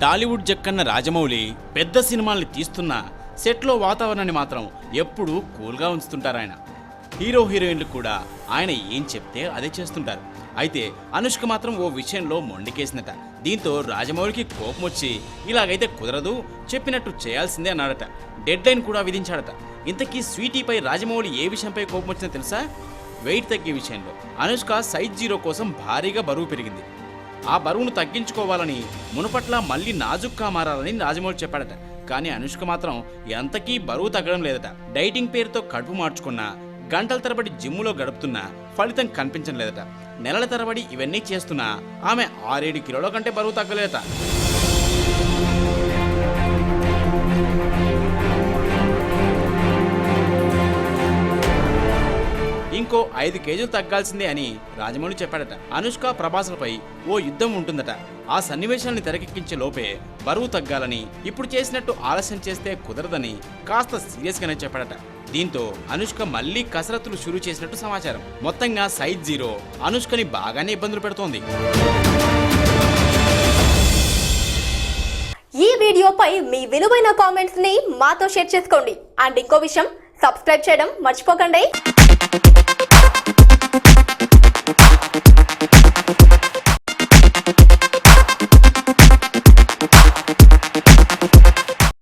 టాలీవుడ్ జక్కన్న రాజమౌళి పెద్ద సినిమాల్ని తీస్తున్న సెట్లో వాతావరణాన్ని మాత్రం ఎప్పుడూ కూల్గా ఉంచుతుంటారు ఆయన హీరో హీరోయిన్లు కూడా ఆయన ఏం చెప్తే అదే చేస్తుంటారు. అయితే అనుష్క మాత్రం ఓ విషయంలో మొండికేసిందట. దీంతో రాజమౌళికి కోపం వచ్చి ఇలాగైతే కుదరదు చెప్పినట్టు చేయాల్సిందే అన్నాడట. డెడ్ లైన్ కూడా విధించాడట. ఇంతకీ స్వీటీపై రాజమౌళి ఏ విషయంపై కోపం వచ్చిందో తెలుసా? వెయిట్ తగ్గే విషయంలో. అనుష్క సైజ్ జీరో కోసం భారీగా బరువు పెరిగింది. ఆ బరువును తగ్గించుకోవాలని మునుపట్ల మళ్ళీ నాజుక్గా మారాలని రాజమౌళి చెప్పాడట. కానీ అనుష్క మాత్రం ఎంతకీ బరువు తగ్గడం లేదట. డైటింగ్ పేరుతో కడుపు మార్చుకున్నా గంటల తరబడి జిమ్ములో గడుపుతున్నా ఫలితం కనిపించడం లేదట. నెలల తరబడి ఇవన్నీ చేస్తున్నా ఆమె ఆరేడు కిలోల కంటే బరువు తగ్గలేదట. ఇంకో ఐదు కేజీలు తగ్గాల్సిందే అని రాజమౌళి చెప్పాడట. అనుష్క ప్రభాసులపై ఓ యుద్ధం ఉంటుందట. ఆ సన్నివేశాన్ని తెరకెక్కించే లోపే బరువు తగ్గాలని ఇప్పుడు చేసినట్టు ఆలస్యం చేస్తే కుదరదని కాస్త సీరియస్గానే చెప్పాడట. దీంతో అనుష్క మళ్ళీ కసరత్తులు షురూ చేసినట్టు సమాచారం. మొత్తంగా సైజ్ జీరో. అనుష్కని బాగానే ఇబ్బందులు పెడుతోంది. ఈ వీడియోపై మీ విలువైన కామెంట్స్ని మాతో షేర్ చేసుకోండి. అండ్ ఇంకో విషయం సబ్స్క్రైబ్ చేయడం మర్చిపోకండి.